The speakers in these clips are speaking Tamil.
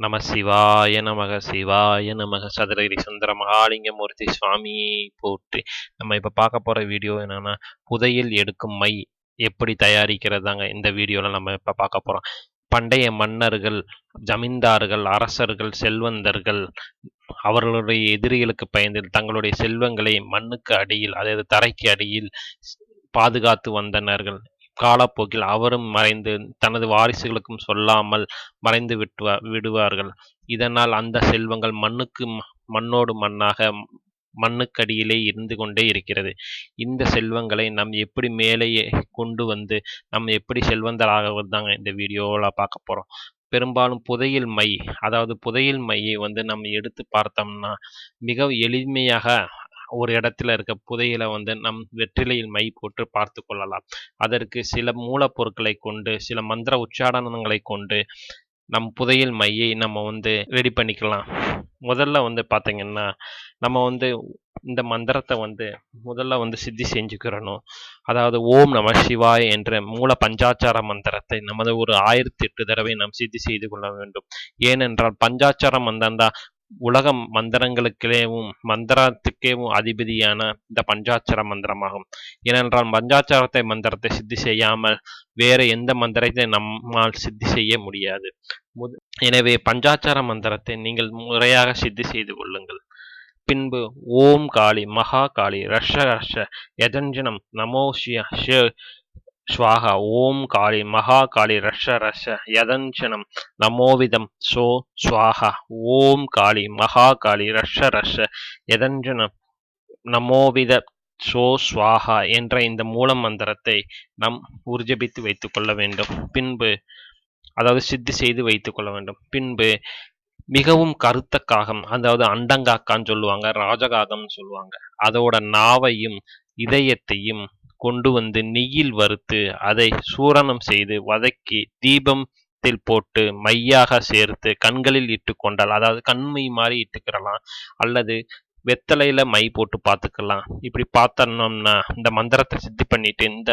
நம சிவாய நமக சிவாய நமக சதுரகிரி சுந்தர மகாலிங்கமூர்த்தி சுவாமி போற்றி. நம்ம இப்போ பார்க்க போகிற வீடியோ என்னென்னா புதையில் எடுக்கும் மை எப்படி தயாரிக்கிறதாங்க இந்த வீடியோவில் நம்ம இப்போ பார்க்க போகிறோம் பண்டைய மன்னர்கள் ஜமீன்தார்கள் அரசர்கள் செல்வந்தர்கள் அவர்களுடைய எதிரிகளுக்கு பயந்து தங்களுடைய செல்வங்களை மண்ணுக்கு அடியில் அதாவது தரைக்கு அடியில் பாதுகாத்து வந்தனர்கள். காலப்போக்கில் அவரும் மறைந்து தனது வாரிசுகளுக்கும் சொல்லாமல் மறைந்து விட்டுவா விடுவார்கள். இதனால் அந்த செல்வங்கள் மண்ணுக்கு மண்ணோடு மண்ணாக மண்ணுக்கடியிலே இருந்து கொண்டே இருக்கிறது. இந்த செல்வங்களை நம் எப்படி மேலேயே கொண்டு வந்து நம்ம எப்படி செல்வந்தராக தாங்க இந்த வீடியோவில் பார்க்க போகிறோம் பெரும்பாலும் புதையில் மை அதாவது புதையில் மையை வந்து நம்ம எடுத்து பார்த்தோம்னா மிக எளிமையாக ஒரு இடத்துல இருக்க புதையில வந்து நம் வெற்றிலையில் மை போட்டு பார்த்து கொள்ளலாம். அதற்கு சில மூலப்பொருட்களை கொண்டு சில மந்திர உச்சாரணங்களை கொண்டு நம் புதையல் மையை நம்ம வந்து ரெடி பண்ணிக்கலாம். முதல்ல வந்து பார்த்தீங்கன்னா நம்ம வந்து இந்த மந்திரத்தை வந்து முதல்ல வந்து சித்தி செஞ்சுக்கிறணும். அதாவது ஓம் நம சிவாய் என்ற மூல பஞ்சாச்சார மந்திரத்தை நமது ஒரு ஆயிரத்தி எட்டு தடவை நாம் சித்தி செய்து கொள்ள வேண்டும். ஏனென்றால் பஞ்சாச்சார மந்திரம் தான் உலகம் மந்திரங்களுக்கேவும் மந்திரத்துக்கேவும் அதிபதியான இந்த பஞ்சாட்சர மந்திரமாகும். ஏனென்றால் பஞ்சாச்சாரத்தை மந்திரத்தை சித்தி செய்யாமல் வேற எந்த மந்திரத்தை நம்மால் சித்தி செய்ய முடியாது. எனவே பஞ்சாச்சார மந்திரத்தை நீங்கள் முறையாக சித்தி செய்து கொள்ளுங்கள். பின்பு ஓம் காளி மகா காளி ரஷ ரஷ யஜஞ்சனம் நமோஷிய ஸ்வாக ஓம் காளி மகா காளி ரஷ ரஷ யதஞ்சனம் நமோவிதம் சோ ஸ்வாக ஓம் காளி மகா காளி ரஷ ரஷ யதஞ்சனம் நமோவித சோ ஸ்வாகா என்ற இந்த மூல மந்திரத்தை நாம் உர்ஜபித்து வைத்துக் கொள்ள வேண்டும். பின்பு அதாவது சித்தி செய்து வைத்துக் கொள்ள வேண்டும். பின்பு மிகவும் கருத்த காகம் அதாவது அண்டங்காக்கான்னு சொல்லுவாங்க ராஜகாகம்னு சொல்லுவாங்க. அதோட நாவையும் இதயத்தையும் கொண்டு வந்து நெய்யில் வறுத்து அதை சூரணம் செய்து வதக்கி தீபத்தில் போட்டு மையாக சேர்த்து கண்களில் இட்டு கொண்டால் அதாவது கண்மை மாதிரி இட்டுக்கிறலாம் அல்லது வெத்தலையில மை போட்டு பார்த்துக்கலாம். இப்படி பார்த்தோம்னா இந்த மந்திரத்தை சித்தி பண்ணிட்டு இந்த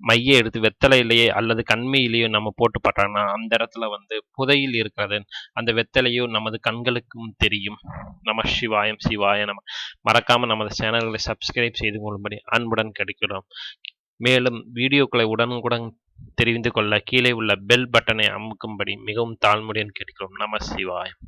மையை எடுத்து வெத்தலையிலேயே அல்லது கண்மையிலேயோ நம்ம போட்டு பார்த்தோம்னா அந்த இடத்துல வந்து புதையில் இருக்கிறது. அந்த வெத்தலையோ நமது கண்களுக்கும் தெரியும். நம சிவாயம் சிவாய நம்ம மறக்காம நமது சேனல்களை சப்ஸ்கிரைப் செய்து கொள்ளும்படி அன்புடன் கிடைக்கிறோம் மேலும் வீடியோக்களை உடனுக்குடன் தெரிந்து கொள்ள கீழே உள்ள பெல் பட்டனை அமுக்கும்படி மிகவும் தாழ்மையுடன் கேட்கிறோம் நம சிவாயம்.